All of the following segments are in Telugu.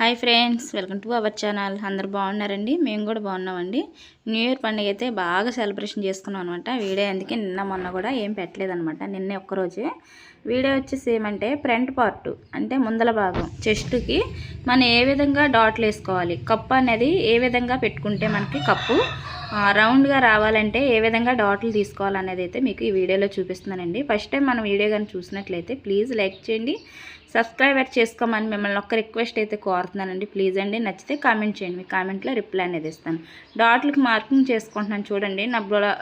Hi friends welcome to our channel. అందరు బాగున్నారండి? మేము కూడా బాగున్నామండి. న్యూ ఇయర్ పండుగ అయితే బాగా సెలబ్రేషన్ చేసుకున్నాం అనమాట వీడియో అందుకే నిన్న మొన్న కూడా ఏం పెట్టలేదనమాట నిన్నే ఒక్కరోజే. వీడియో వచ్చేసి ఏమంటే ఫ్రంట్ పార్ట్ అంటే ముందల భాగం చెస్ట్కి మనం ఏ విధంగా డాట్లు వేసుకోవాలి కప్పు అనేది ఏ విధంగా పెట్టుకుంటే మనకి కప్పు రౌండ్గా రావాలంటే ఏ విధంగా డాట్లు తీసుకోవాలనేది అయితే మీకు ఈ వీడియోలో చూపిస్తున్నానండి. ఫస్ట్ టైం మనం వీడియో కానీ చూసినట్లయితే ప్లీజ్ లైక్ చేయండి. సబ్స్క్రైబర్ చేసుకోమని మిమ్మల్ని ఒక్క రిక్వెస్ట్ అయితే కోరుతున్నానండి. ప్లీజ్ అండి నచ్చితే కామెంట్ చేయండి. మీ కామెంట్లో రిప్లై అనేది ఇస్తాను. డాట్లకి మార్కింగ్ చేసుకుంటున్నాను చూడండి. నా బ్లౌ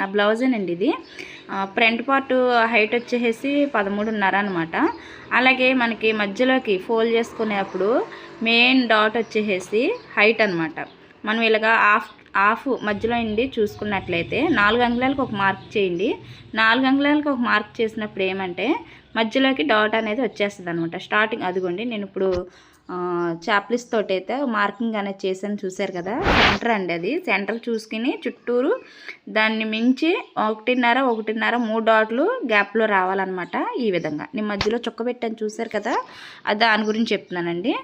నా బ్లౌజేనండి ఇది. ఫ్రంట్ పార్ట్ హైట్ వచ్చేసి పదమూడున్నర అనమాట అలాగే మనకి మధ్యలోకి ఫోల్డ్ చేసుకునేప్పుడు మెయిన్ డాట్ వచ్చేసి హైట్ అనమాట మనం ఇలాగా హాఫ్ హాఫ్ మధ్యలో అండి చూసుకున్నట్లయితే నాలుగు అంగుళాలకు ఒక మార్క్ చేయండి. నాలుగు అంగుళాలకు ఒక మార్క్ చేసినప్పుడు ఏమంటే మధ్యలోకి డాట్ అనేది వచ్చేస్తుంది అనమాట స్టార్టింగ్ అదిగోండి నేను ఇప్పుడు చాప్లిస్ తోటి అయితే మార్కింగ్ అనేది చేశాను చూశారు కదా సెంటర్ అండి అది. సెంటర్ చూసుకుని చుట్టూరు దాన్ని మించి ఒకటిన్నర ఒకటిన్నర మూడు డాట్లు గ్యాప్లో రావాలన్నమాట ఈ విధంగా. నేను మధ్యలో చుక్క పెట్టాను చూశారు కదా అది దాని గురించి చెప్తున్నానండి.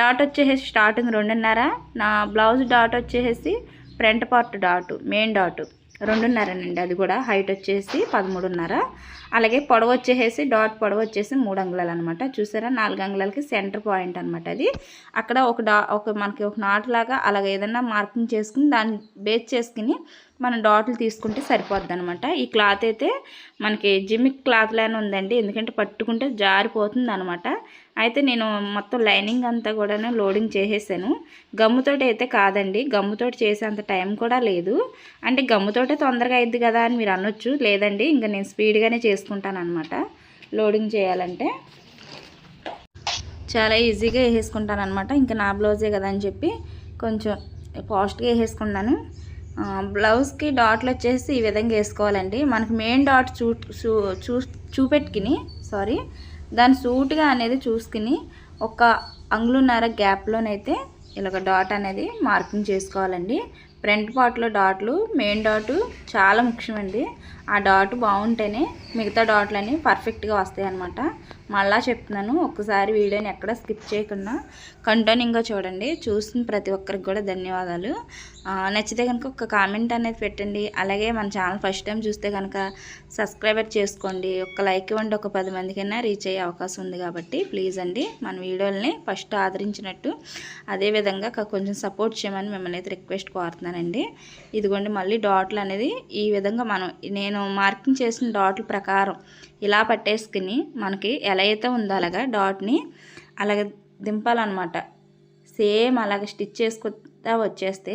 డాట్ వచ్చేసి స్టార్టింగ్ రెండున్నర నా బ్లౌజ్ డాట్ వచ్చేసి front part dot main dot రెండున్నరనండి అది కూడా హైట్ వచ్చేసి పదమూడున్నర. అలాగే పొడవు వచ్చేసి డాట్ పొడవు వచ్చేసి మూడు అంగుళాలు అనమాట చూసారా? నాలుగు అంగుళాలకి సెంటర్ పాయింట్ అనమాట అది. అక్కడ ఒక డా ఒక మనకి ఒక నాట్ లాగా అలాగే ఏదైనా మార్కింగ్ చేసుకుని దాన్ని బేస్ చేసుకుని మనం డాట్లు తీసుకుంటే సరిపోద్ది అనమాట ఈ క్లాత్ అయితే మనకి జిమిక్ క్లాత్ లానే ఉందండి. ఎందుకంటే పట్టుకుంటే జారిపోతుంది అనమాట అయితే నేను మొత్తం లైనింగ్ అంతా కూడా లోడింగ్ చేసేసాను. గమ్ముతోటి అయితే కాదండి. గమ్ముతోటి చేసేంత టైం కూడా లేదు. అంటే గమ్ముతోటే తొందరగా అయింది కదా అని మీరు అనొచ్చు. లేదండి ఇంకా నేను స్పీడ్గానే వేసుకుంటాను అనమాట లోడింగ్ చేయాలంటే. చాలా ఈజీగా వేసేసుకుంటాను అనమాట ఇంకా నా బ్లౌజే కదా అని చెప్పి కొంచెం ఫాస్ట్గా వేసేసుకున్నాను. బ్లౌజ్కి డాట్లు వచ్చేసి ఈ విధంగా వేసుకోవాలండి. మనకు మెయిన్ డాట్ చూ చూ చూపెట్టుకుని సారీ దాని సూట్గా అనేది చూసుకుని ఒక అంగులున్నర గ్యాప్లోనైతే ఇలాగ డాట్ అనేది మార్కింగ్ చేసుకోవాలండి. ఫ్రంట్ పార్ట్లో డాట్లు మెయిన్ డాటు చాలా ముఖ్యమండి. ఆ డాట్ బాగుంటేనే మిగతా డాట్లన్నీ పర్ఫెక్ట్గా వస్తాయి అన్నమాట మళ్ళా చెప్తున్నాను ఒక్కసారి వీడియోని ఎక్కడ స్కిప్ చేయకుండా కంటిన్యూగా చూడండి. చూసిన ప్రతి ఒక్కరికి కూడా ధన్యవాదాలు. నచ్చితే కనుక ఒక కామెంట్ అనేది పెట్టండి. అలాగే మన ఛానల్ ఫస్ట్ టైం చూస్తే కనుక సబ్స్క్రైబర్ చేసుకోండి. ఒక లైక్ ఇవ్వండి ఒక పది మందికైనా రీచ్ అయ్యే అవకాశం ఉంది కాబట్టి ప్లీజ్ అండి మన వీడియోల్ని ఫస్ట్ ఆదరించినట్టు. అదేవిధంగా కొంచెం సపోర్ట్ చేయమని మిమ్మల్ని అయితే రిక్వెస్ట్ కోరుతున్నానండి. ఇదిగోండి మళ్ళీ డాట్లు అనేది ఈ విధంగా మనం నేను మార్కింగ్ చేసిన డాట్లు ప్రకారం ఇలా పట్టేసుకుని మనకి ఎలా అయితే ఉందో అలాగా డాట్ని అలాగే దింపాలన్నమాట. సేమ్ అలాగే స్టిచ్ చేసుకుంటా వచ్చేస్తే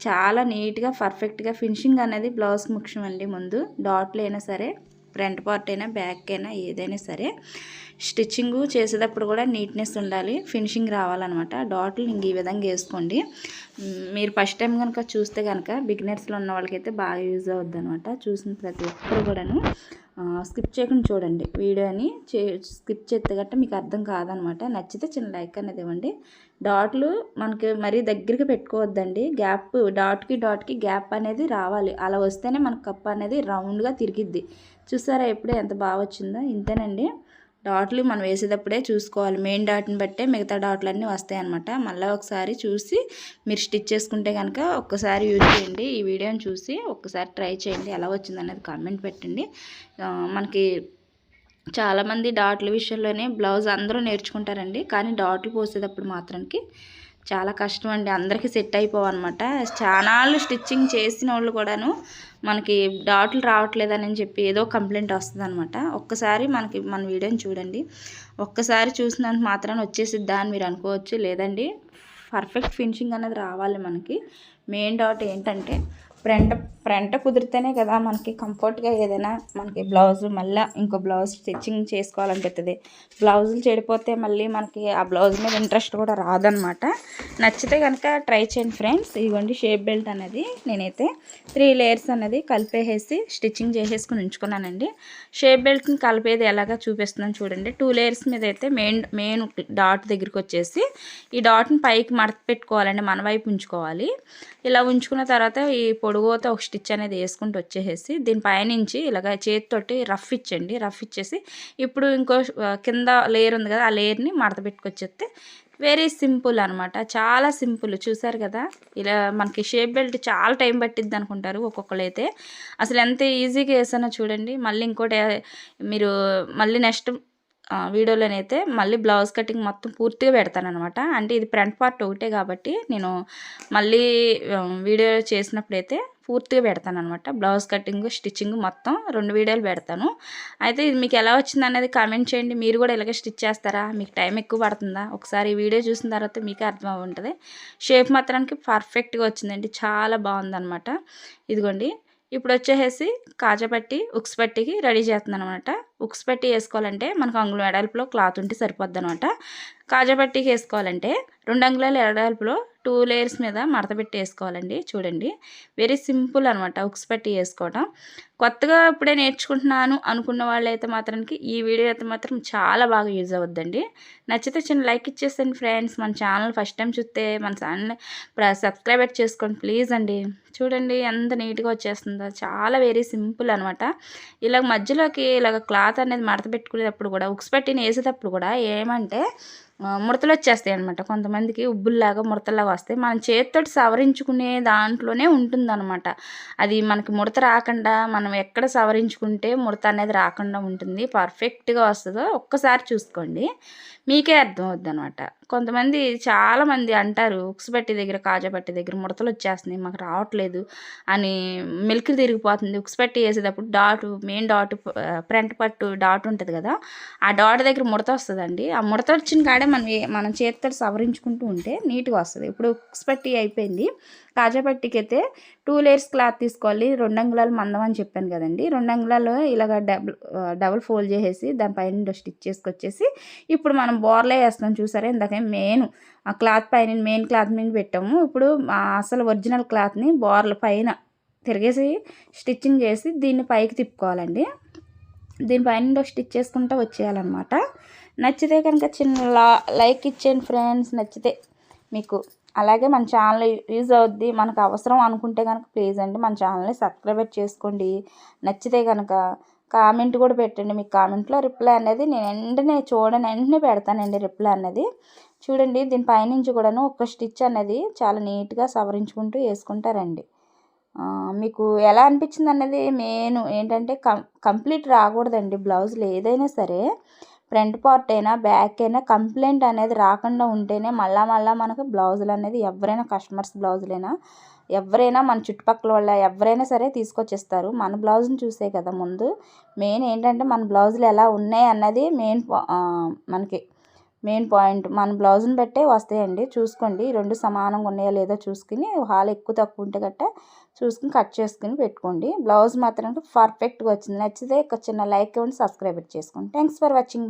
చాలా నీట్గా పర్ఫెక్ట్గా ఫినిషింగ్ అనేది బ్లౌజ్ ముఖ్యం అండి ముందు డాట్లు అయినా సరే ఫ్రంట్ పార్ట్ అయినా బ్యాక్ అయినా ఏదైనా సరే స్టిచ్చింగ్ చేసేటప్పుడు కూడా నీట్నెస్ ఉండాలి ఫినిషింగ్ రావాలన్నమాట. డాట్లు ఇంక ఈ విధంగా వేసుకోండి. మీరు ఫస్ట్ టైం కనుక చూస్తే కనుక బిగినర్స్లో ఉన్న వాళ్ళకైతే బాగా యూజ్ అవుద్ది అనమాట చూసిన ప్రతి ఒక్కరు కూడాను. స్కిప్ చేయకుండా చూడండి. వీడియోని చే స్కిప్ చేస్తే గట్ట మీకు అర్థం కాదనమాట. నచ్చితే చిన్న లైక్ అనేది ఇవ్వండి. డాట్లు మనకి మరీ దగ్గరికి పెట్టుకోవద్దండి. గ్యాప్ డాట్కి డాట్కి గ్యాప్ అనేది రావాలి. అలా వస్తేనే మనకు కప్ అనేది రౌండ్గా తిరిగిద్ది. చూసారా ఎప్పుడే ఎంత బాగా వచ్చిందో? ఇంతేనండి. డాట్లు మనం వేసేటప్పుడే చూసుకోవాలి. మెయిన్ డాట్ని బట్టే మిగతా డాట్లు అన్నీ వస్తాయి అనమాట మళ్ళీ ఒకసారి చూసి మీరు స్టిచ్ చేసుకుంటే కనుక ఒక్కసారి యూజ్ చేయండి. ఈ వీడియోని చూసి ఒక్కసారి ట్రై చేయండి. ఎలా వచ్చింది అనేది కామెంట్ పెట్టండి. మనకి చాలామంది డాట్ల విషయంలోనే బ్లౌజ్ అందరూ నేర్చుకుంటారండి. కానీ డాట్లు పోసేటప్పుడు మాత్రానికి చాలా కష్టం అండి అందరికీ సెట్ అయిపోవన్నమాట. చాలాళ్ళు స్టిచ్చింగ్ చేసిన వాళ్ళు కూడాను మనకి డాట్లు రావట్లేదని చెప్పి ఏదో కంప్లైంట్ వస్తుంది అనమాట ఒక్కసారి మనకి మన వీడియోని చూడండి. ఒక్కసారి చూసినంత మాత్రాన వచ్చేసిద్దా అని మీరు అనుకోవచ్చు. లేదండి పర్ఫెక్ట్ ఫినిషింగ్ అనేది రావాలి మనకి. మెయిన్ డాట్ ఏంటంటే ఫ్రంట్ ఫ్రంట్ కుదిరితేనే కదా మనకి కంఫర్ట్గా ఏదైనా మనకి బ్లౌజ్ మళ్ళీ ఇంకో బ్లౌజ్ స్టిచ్చింగ్ చేసుకోవాలనిపిస్తుంది బ్లౌజులు చెడిపోతే మళ్ళీ మనకి ఆ బ్లౌజ్ మీద ఇంట్రెస్ట్ కూడా రాదనమాట. నచ్చితే కనుక ట్రై చేయండి ఫ్రెండ్స్. ఇదిగోండి షేప్ బెల్ట్ అనేది నేనైతే త్రీ లేయర్స్ అనేది కలిపేసేసి స్టిచ్చింగ్ చేసేసుకుని ఉంచుకున్నానండి. షేప్ బెల్ట్ని కలిపేది ఎలాగా చూపిస్తున్నాను చూడండి. టూ లేయర్స్ మీద అయితే మెయిన్ మెయిన్ డాట్ దగ్గరికి వచ్చేసి ఈ డాట్ని పైకి మడత పెట్టుకోవాలండి. మన వైపు ఉంచుకోవాలి. ఇలా ఉంచుకున్న తర్వాత ఈ పొడి పొడుగుతో ఒక స్టిచ్ అనేది వేసుకుంటూ వచ్చేసేసి దీని పైనుంచి ఇలాగ చేతితోటి రఫ్ ఇచ్చండి. రఫ్ ఇచ్చేసి ఇప్పుడు ఇంకో కింద లేయర్ ఉంది కదా ఆ లేయర్ని మడత పెట్టుకొచ్చేస్తే వెరీ సింపుల్ అనమాట చాలా సింపుల్. చూసారు కదా? ఇలా మనకి షేప్ బెల్ట్ చాలా టైం పట్టిద్ది అనుకుంటారు ఒక్కొక్కరు అయితే అసలు ఎంత ఈజీగా వేసానో చూడండి. మళ్ళీ ఇంకోటి మీరు మళ్ళీ నెక్స్ట్ వీడియోలోనైతే మళ్ళీ బ్లౌజ్ కటింగ్ మొత్తం పూర్తిగా పెడతానమాట అంటే ఇది ఫ్రంట్ పార్ట్ ఒకటే కాబట్టి నేను మళ్ళీ వీడియో చేసినప్పుడైతే పూర్తిగా పెడతాను అనమాట బ్లౌజ్ కటింగ్ స్టిచ్చింగ్ మొత్తం రెండు వీడియోలు పెడతాను. అయితే ఇది మీకు ఎలా వచ్చింది అనేది కామెంట్ చేయండి. మీరు కూడా ఇలాగే స్టిచ్ చేస్తారా? మీకు టైం ఎక్కువ పడుతుందా? ఒకసారి ఈ వీడియో చూసిన తర్వాత మీకే అర్థం ఉంటుంది షేప్ మాత్రానికి పర్ఫెక్ట్గా వచ్చిందండి. చాలా బాగుందనమాట ఇదిగోండి. ఇప్పుడు వచ్చేసేసి కాజపట్టి ఉక్స్ పట్టికి రెడీ చేస్తున్నాను అనమాట ఉక్స్ పట్టి వేసుకోవాలంటే మనకు అంగుళం ఎడల్పులో క్లాత్ ఉంటే సరిపోద్ది అనమాట కాజాపట్టికి వేసుకోవాలంటే రెండు అంగుళాల ఎడల్పులో టూ లేయర్స్ మీద మడతపెట్టి వేసుకోవాలండి చూడండి. వెరీ సింపుల్ అనమాట ఉక్స్ పట్టి వేసుకోవడం కొత్తగా ఇప్పుడే నేర్చుకుంటున్నాను అనుకున్న వాళ్ళైతే మాత్రానికి ఈ వీడియో అయితే మాత్రం చాలా బాగా యూజ్ అవుద్దండి. నచ్చితే చిన్న లైక్ ఇచ్చేసండి ఫ్రెండ్స్. మన ఛానల్ ఫస్ట్ టైం చూస్తే మన ఛానల్ సబ్స్క్రైబ్ చేసుకోండి ప్లీజ్ అండి. చూడండి ఎంత నీట్గా వచ్చేస్తుందో. చాలా వెరీ సింపుల్ అనమాట ఇలా మధ్యలోకి ఇలాగ క్లాత్ అనేది మడత పెట్టుకునేటప్పుడు కూడా ఉక్స్ పట్టిని వేసేటప్పుడు కూడా ఏమంటే ముడతలు వచ్చేస్తాయి అనమాట కొంతమందికి ఉబ్బుల్లాగా ముడతలాగా వస్తాయి. మనం చేతితోటి సవరించుకునే దాంట్లోనే ఉంటుందన్నమాట. అది మనకి ముడత రాకుండా మనం ఎక్కడ సవరించుకుంటే ముడత అనేది రాకుండా ఉంటుంది. పర్ఫెక్ట్గా వస్తుందో ఒక్కసారి చూసుకోండి. మీకే అర్థం అవుద్ది అనమాట కొంతమంది చాలామంది అంటారు ఉక్స్ పట్టి దగ్గర కాజా పట్టి దగ్గర ముడతలు వచ్చేస్తున్నాయి మాకు రావట్లేదు అని మిల్క్ తిరిగిపోతుంది. ఉక్స్ పట్టి వేసేటప్పుడు డాట్ మెయిన్ డాట్ ఫ్రంట్ పట్టు డాట్ ఉంటుంది కదా ఆ డాట్ దగ్గర ముడత వస్తుందండి. ఆ ముడత వచ్చిన కాడే మనం మనం చేతితో సవరించుకుంటూ ఉంటే నీట్గా వస్తుంది. ఇప్పుడు ఉక్స్ పట్టి అయిపోయింది. కాజా పట్టికి అయితే టూ లేయర్స్ క్లాత్ తీసుకోవాలి రెండు అంగుళాలు మందం అని చెప్పాను కదండి. రెండు అంగుళాలు ఇలాగ డబుల్ డబుల్ ఫోల్డ్ చేసేసి దానిపైన స్టిచ్ చేసుకొచ్చేసి ఇప్పుడు మనం బోర్లే వేస్తాం చూసారా? ఇందాక మెయిన్ ఆ క్లాత్ పైన మెయిన్ క్లాత్ మీద పెట్టాము. ఇప్పుడు అసలు ఒరిజినల్ క్లాత్ని బోర్ల పైన తిరిగేసి స్టిచ్చింగ్ చేసి దీన్ని పైకి తిప్పుకోవాలండి. దీనిపైన స్టిచ్ చేసుకుంటూ వచ్చేయాలన్నమాట. నచ్చితే కనుక చిన్న లైక్ ఇచ్చేయండి ఫ్రెండ్స్ నచ్చితే మీకు అలాగే మన ఛానల్ యూజ్ అవుద్ది. మనకు అవసరం అనుకుంటే కనుక ప్లీజ్ అండి మన ఛానల్ని సబ్స్క్రైబ్ చేసుకోండి. నచ్చితే కనుక కామెంట్ కూడా పెట్టండి. మీకు కామెంట్లో రిప్లై అనేది నేను వెంటనే చూడని వెంటనే పెడతానండి రిప్లై అనేది. చూడండి దీని పైనుంచి కూడాను ఒక స్టిచ్ అనేది చాలా నీట్గా సవరించుకుంటూ వేసుకుంటారండి. మీకు ఎలా అనిపించింది అన్నది మెయిన్ ఏంటంటే కం కంప్లీట్ రాకూడదండి బ్లౌజులు ఏదైనా సరే. ఫ్రంట్ పార్ట్ అయినా బ్యాక్ అయినా కంప్లైంట్ అనేది రాకుండా ఉంటేనే మళ్ళా మళ్ళీ మనకు బ్లౌజులు అనేది ఎవరైనా కస్టమర్స్ బ్లౌజులైనా ఎవరైనా మన చుట్టుపక్కల వాళ్ళ ఎవరైనా సరే తీసుకొచ్చేస్తారు. మన బ్లౌజ్ని చూసే కదా ముందు. మెయిన్ ఏంటంటే మన బ్లౌజులు ఎలా ఉన్నాయి అన్నది మెయిన్ మనకి మెయిన్ పాయింట్. మన బ్లౌజ్ని బట్టే వస్తాయండి. చూసుకోండి. రెండు సమానంగా ఉన్నాయో లేదో చూసుకుని హాల్ ఎక్కువ తక్కువ ఉంటే గట్ట చూసుకుని కట్ చేసుకుని పెట్టుకోండి. బ్లౌజ్ మాత్రం పర్ఫెక్ట్గా వచ్చింది. నచ్చితే ఒక చిన్న లైక్ ఇవ్వండి సబ్స్క్రైబ్ చేసుకోండి థ్యాంక్స్ ఫర్ వాచింగ్